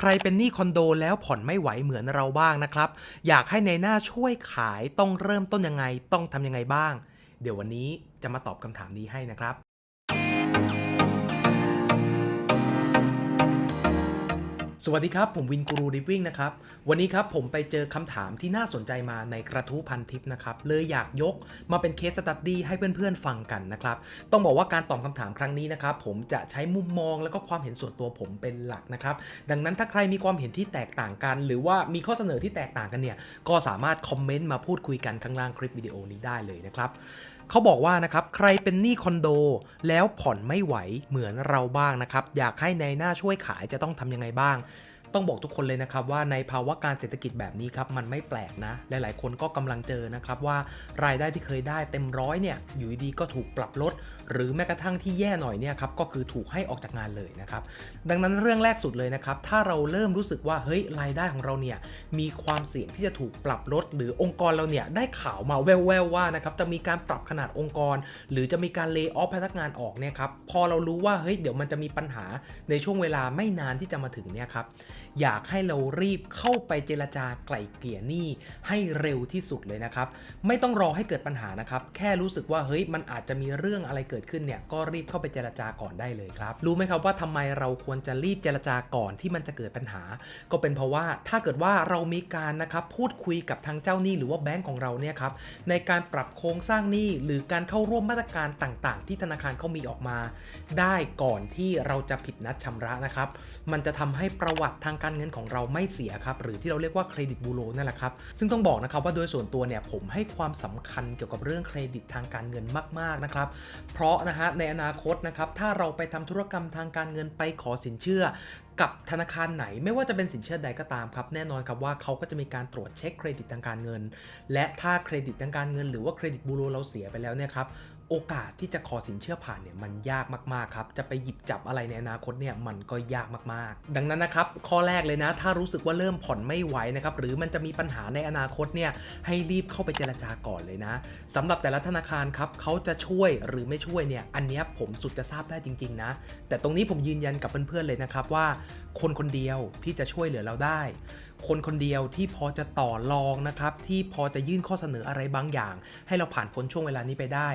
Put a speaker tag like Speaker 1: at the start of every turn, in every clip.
Speaker 1: ใครเป็นหนี้คอนโดแล้วผ่อนไม่ไหวเหมือนเราบ้างนะครับ อยากให้ในหน้าช่วยขายต้องเริ่มต้นยังไง ต้องทำยังไงบ้าง เดี๋ยววันนี้จะมาตอบคำถามนี้ให้นะครับ สวัสดีครับ ผมวินกูรูดิวิ่งนะครับ วันนี้ครับผมไปเจอคำถามที่น่าสนใจมาในกระทู้พันทิปนะครับ เลยอยากยกมาเป็นเคสสตัดดี้ให้เพื่อนๆฟังกันนะครับ ต้องบอกว่าการตอบคำถามครั้งนี้นะครับ ผมจะใช้มุมมองแล้วก็ความเห็นส่วนตัวผมเป็นหลักนะครับ ดังนั้นถ้าใครมีความเห็นที่แตกต่างกัน หรือว่ามีข้อเสนอที่แตกต่างกันเนี่ยก็สามารถคอมเมนต์มาพูดคุยกันข้างล่างคลิปวิดีโอนี้ได้เลยนะครับ เขาบอกว่านะครับใครเป็นหนี้คอนโด แล้วผ่อนไม่ไหวเหมือนเราบ้างนะครับ อยากให้ในหน้าช่วยขายจะต้องทำยังไงบ้าง ต้องบอกทุกคนเลยนะครับว่าในภาวะการเศรษฐกิจแบบนี้ครับมันไม่แปลกนะ หลาย ๆ คนก็กำลังเจอนะครับว่ารายได้ที่เคยได้เต็มร้อยเนี่ยอยู่ดีก็ถูกปรับลด หรือแม้กระทั่งที่แย่หน่อยเนี่ยครับก็คือถูกให้ออกจากงานเลยนะครับดังนั้นเรื่องแรกสุดเลยนะครับถ้าเราเริ่มรู้สึกว่าเฮ้ยรายได้ของเราเนี่ยมีความเสี่ยงที่จะถูกปรับลด หรือองค์กรเราเนี่ยได้ข่าวมาแว่วๆว่านะครับจะมีการปรับขนาดองค์กร หรือจะมีการเล y off พนักงานออกเนี่ยครับพอเรารู้ว่าเฮ้ยเดี๋ยวมันจะมีปัญหาในช่วงเวลาไม่นานที่จะมาถึงเนี่ยครับ อยากให้เรารีบเข้าไปเจรจาไกล่เกลี่ยหนี้ให้เร็วที่สุดเลยนะครับ ไม่ต้องรอให้เกิดปัญหานะครับ แค่รู้สึกว่าเฮ้ยมันอาจจะมีเรื่องอะไรเกิดขึ้นเนี่ยก็รีบเข้าไปเจรจาก่อนได้เลยครับ รู้ไหมครับว่าทำไมเราควรจะรีบเจรจาก่อนที่มันจะเกิดปัญหา ก็เป็นเพราะว่าถ้าเกิดว่าเรามีการนะครับพูดคุยกับทางเจ้าหนี้หรือว่าแบงก์ของเราเนี่ยครับในการปรับโครงสร้างหนี้หรือการเข้าร่วมมาตรการต่างๆ ที่ธนาคารเขามีออกมา ได้ก่อนที่เราจะผิดนัดชำระนะครับ มันจะทำให้ประวัติทางการเงินของเราไม่เสียครับหรือที่เราเรียกว่าเครดิตบูโรนั่นแหละครับซึ่งต้องบอกนะครับว่าโดยส่วนตัวเนี่ยผมให้ความสำคัญเกี่ยวกับเรื่องเครดิตทางการเงินมากๆนะครับเพราะนะฮะในอนาคตนะครับถ้าเราไปทำธุรกรรมทางการเงินไปขอสินเชื่อกับธนาคารไหนไม่ว่าจะเป็นสินเชื่อใดก็ตามครับ แน่นอนครับว่าเขาก็จะมีการตรวจเช็คเครดิตทางการเงิน และถ้าเครดิตทางการเงิน หรือว่าเครดิตบูโรเราเสียไปแล้วเนี่ยครับ โอกาสที่จะขอสินเชื่อผ่านเนี่ยมันยากมากๆครับ จะไปหยิบจับอะไรในอนาคตเนี่ยมันก็ยากมากๆ ดังนั้นนะครับข้อแรกเลยนะ ถ้ารู้สึกว่าเริ่มผ่อนไม่ไหวนะครับหรือมันจะมีปัญหาในอนาคตเนี่ยให้รีบเข้าไปเจรจาก่อนเลยนะสำหรับแต่ละธนาคารครับเขาจะช่วยหรือไม่ช่วยเนี่ยอันนี้ผมสุดจะทราบได้จริงๆนะ แต่ตรงนี้ผมยืนยันกับเพื่อนๆเลยนะครับว่า คนคนเดียวที่จะช่วยเหลือเราได้คนคนเดียวที่พอจะต่อรองนะครับ ที่พอจะยื่นข้อเสนออะไรบางอย่าง ให้เราผ่านพ้นช่วงเวลานี้ไปได้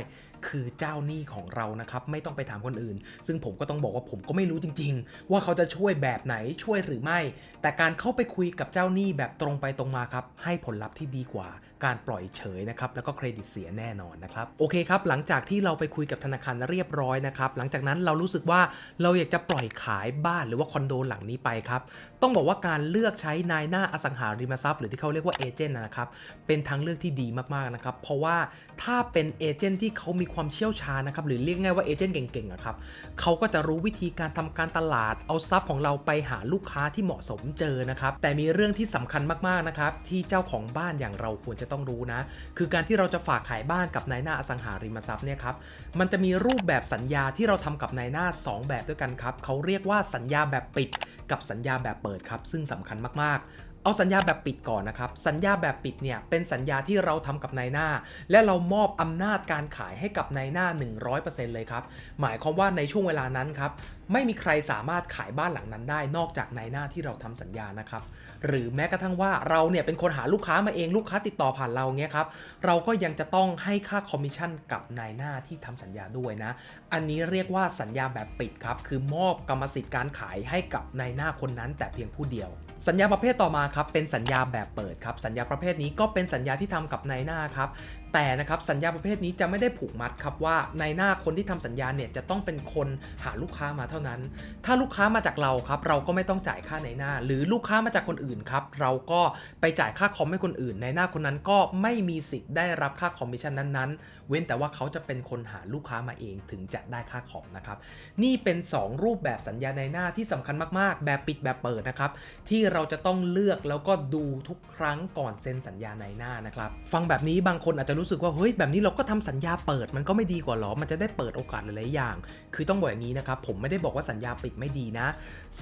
Speaker 1: คือเจ้าหนี้ของเรานะครับไม่ต้องไปถามคนอื่น ซึ่งผมก็ต้องบอกว่าผมก็ไม่รู้จริง ๆ ว่าเขาจะช่วยแบบไหนช่วยหรือไม่ แต่การเข้าไปคุยกับเจ้าหนี้แบบตรงไปตรงมาครับให้ผลลัพธ์ที่ดีกว่า การปล่อยเฉยนะครับแล้วก็เครดิตเสียแน่นอนนะครับโอเคครับหลังจากที่เราไปคุยกับธนาคารเรียบร้อยนะครับหลังจากนั้นเรารู้สึกว่าเราอยากจะปล่อยขายบ้านหรือว่าคอนโดหลังนี้ไปครับต้องบอกว่าการเลือกใช้นายหน้าอสังหาริมทรัพย์หรือที่เขาเรียกว่าเอเจนต์นะครับ เป็นทางเลือกที่ดีมากๆนะครับ เพราะว่าถ้าเป็นเอเจนต์ที่เขามีความเชี่ยวชาญนะครับ หรือเรียกง่ายว่าเอเจนต์เก่งๆอะครับเขาก็จะรู้วิธีการทำการตลาด เอาทรัพย์ของเราไปหาลูกค้าที่เหมาะสมเจอนะครับ แต่มีเรื่องที่สำคัญมากๆนะครับที่เจ้าของบ้านอย่างเราควรจะต้องรู้นะ คือการที่เราจะฝากขายบ้านกับนายหน้าอสังหาริมทรัพย์เนี่ยครับ มันจะมีรูปแบบสัญญาที่เราทำกับนายหน้า 2 แบบด้วยกันครับเขาเรียกว่าสัญญาแบบปิดกับสัญญาแบบเปิดครับ ซึ่งสำคัญมากๆ เอาสัญญาแบบปิดก่อนนะครับ สัญญาแบบปิดเนี่ยเป็นสัญญาที่เราทำกับนายหน้า และเรามอบอำนาจการขายให้กับนายหน้า 100%เลยครับ หมายความว่าในช่วงเวลานั้นครับ ไม่มีใครสามารถขายบ้านหลังนั้นได้ นอกจากนายหน้าที่เราทำสัญญานะครับ หรือแม้กระทั่งว่าเราเนี่ยเป็นคนหาลูกค้ามาเองลูกค้าติดต่อผ่านเราเงี้ยครับ เราก็ยังจะต้องให้ค่าคอมมิชชั่นกับนายหน้าที่ทำสัญญาด้วยนะ อันนี้เรียกว่าสัญญาแบบปิดครับ คือมอบกรรมสิทธิ์การขายให้กับนายหน้าคนนั้น แต่เพียงผู้เดียว สัญญาประเภทต่อมาครับ เป็นสัญญาแบบเปิดครับ สัญญาประเภทนี้ก็เป็นสัญญาที่ทำกับนายหน้าครับ แต่นะครับสัญญาประเภทนี้จะไม่ได้ผูกมัดครับว่าในหน้าคนที่ทำสัญญาเนี่ยจะต้องเป็นคนหาลูกค้ามาเท่านั้น ถ้าลูกค้ามาจากเราครับเราก็ไม่ต้องจ่ายค่าในหน้า หรือลูกค้ามาจากคนอื่นครับเราก็ไปจ่ายค่าคอมให้คนอื่น ในหน้าคนนั้นก็ไม่มีสิทธิ์ได้รับค่าคอมมิชชั่นนั้นๆ เว้นแต่ว่าเขาจะเป็นคนหาลูกค้ามาเองถึงจะได้ค่าคอมนะครับนี่เป็น 2 รูปแบบสัญญาในหน้าที่สำคัญมากๆ แบบปิดแบบเปิดนะครับที่เราจะต้องเลือกแล้วก็ดูทุกครั้งก่อนเซ็นสัญญาในหน้านะครับฟังแบบนี้บางคนอาจจะรู้สึกว่าเฮ้ยแบบนี้เราก็ทำสัญญาเปิดมันก็ไม่ดีกว่าหรอ มันจะได้เปิดโอกาสหลายๆอย่าง คือต้องบอกอย่างนี้นะครับ ผมไม่ได้บอกว่าสัญญาปิดไม่ดีนะ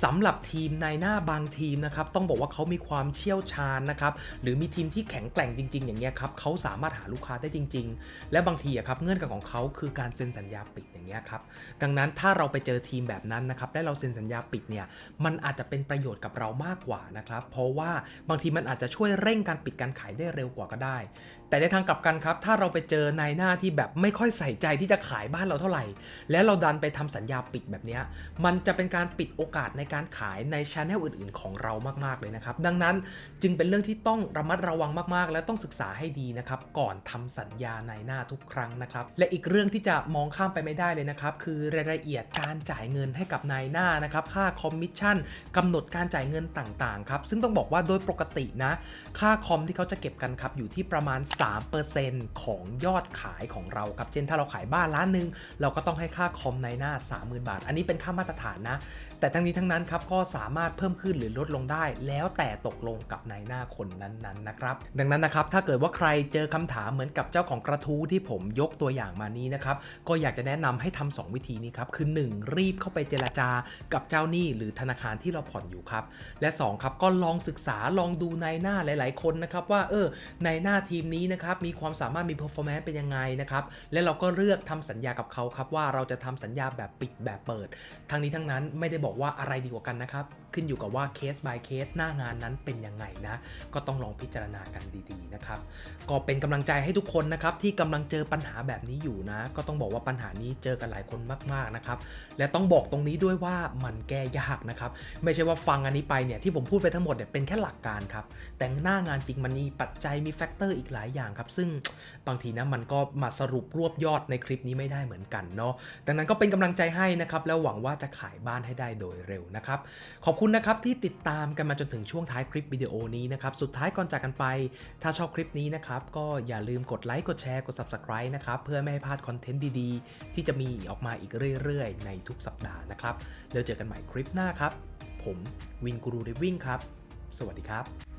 Speaker 1: สำหรับทีมในหน้าบางทีมนะครับ ต้องบอกว่าเขามีความเชี่ยวชาญนะครับ หรือมีทีมที่แข็งแกร่งจริง ๆ อย่างเงี้ยครับเขาสามารถหาลูกค้าได้จริง ๆ และบางทีอะครับเงื่อนไขของเขาคือการเซ็นสัญญาปิดอย่างเงี้ยครับดังนั้นถ้าเราไปเจอทีมแบบนั้นนะครับและเราเซ็นสัญญาปิดเนี่ยมันอาจจะเป็นประโยชน์กับเรามากกว่านะครับเพราะว่าบางทีมันอาจจะช่วยเร่งการปิดการขายได้เร็วกว่าก็ได้ แต่ในทางกลับกันครับถ้าเราไปเจอนายหน้าที่แบบไม่ค่อยใส่ใจที่จะขายบ้านเราเท่าไหร่ แล้วเราดันไปทำสัญญาปิดแบบนี้มันจะเป็นการปิดโอกาสในการขายในช anel อื่น ๆ ของเรามากๆเลยนะครับ ดังนั้นจึงเป็นเรื่องที่ต้องระมัดระวังมากๆ และต้องศึกษาให้ดีนะครับก่อนทำสัญญานายหน้าทุกครั้งนะครับ และอีกเรื่องที่จะมองข้ามไปไม่ได้เลยนะครับคือรายละเอียดการจ่ายเงินให้กับนายหน้านะครับค่าคอมมิชชั่นกำหนดการจ่ายเงินต่างๆครับซึ่งต้องบอกว่าโดยปกตินะ ค่าคอมที่เขาจะเก็บกันครับอยู่ที่ประมาณ 3%ของยอดขายของเราครับ เช่นถ้าเราขายบ้านล้านหนึ่งเราก็ต้องให้ค่าคอมในหน้า 30,000 บาท อันนี้เป็นค่ามาตรฐานนะ แต่ทั้งนี้ทั้งนั้นครับก็สามารถเพิ่มขึ้นหรือลดลงได้ แล้วแต่ตกลงกับนายหน้าคนนั้นๆนะครับ ดังนั้นนะครับถ้าเกิดว่าใครเจอคำถามเหมือนกับเจ้าของกระทู้ที่ผมยกตัวอย่างมานี้นะครับก็อยากจะแนะนำให้ทำสองวิธีนี้ครับคือ 1 รีบเข้าไปเจรจากับเจ้าหนี้หรือธนาคารที่เราผ่อนอยู่ครับและ2ครับก็ลองศึกษาลองดูในหน้าหลาย ๆ คนนะครับว่าเออในหน้าทีมนี้นะครับมีความสามารถมี performance เป็นยังไงนะครับ และเราก็เลือกทำสัญญากับเขาครับว่าเราจะทำสัญญาแบบปิดแบบเปิด ทั้งนี้ทั้งนั้นไม่ได้บอกว่าอะไรดีกว่ากันนะครับ ขึ้นอยู่กับว่าเคส by เคสหน้างานนั้นเป็นยังไงนะ ก็ต้องลองพิจารณากันดีๆนะครับ ก็เป็นกำลังใจให้ทุกคนนะครับที่กำลังเจอปัญหาแบบนี้อยู่นะ ก็ต้องบอกว่าปัญหานี้เจอกันหลายคนมากๆนะครับ และต้องบอกตรงนี้ด้วยว่ามันแก้ยากนะครับ ไม่ใช่ว่าฟังอันนี้ไปเนี่ยที่ผมพูดไปทั้งหมดเนี่ยเป็นแค่หลักการครับ แต่หน้างานจริงมันมีปัจจัยมีแฟกเตอร์อีกหลายอย่างครับ ซึ่งบางทีนะมันก็มาสรุปรวบยอดในคลิปนี้ไม่ได้เหมือนกันเนาะดังนั้นก็เป็นกำลังใจให้นะครับ แล้วหวังว่าจะขายบ้านให้ได้โดยเร็วนะครับ ขอบคุณนะครับที่ติดตามกันมาจนถึงช่วงท้ายคลิปวิดีโอนี้นะครับ สุดท้ายก่อนจากกันไป ถ้าชอบคลิปนี้นะครับก็อย่าลืมกดไลค์กดแชร์กด Subscribe นะครับเพื่อไม่ให้พลาดคอนเทนต์ดีๆ ที่จะมีออกมาอีกเรื่อยๆ ในทุกสัปดาห์นะครับแล้วเจอกันใหม่คลิปหน้าครับ ผมวินกูรูริวิ่งครับ สวัสดีครับ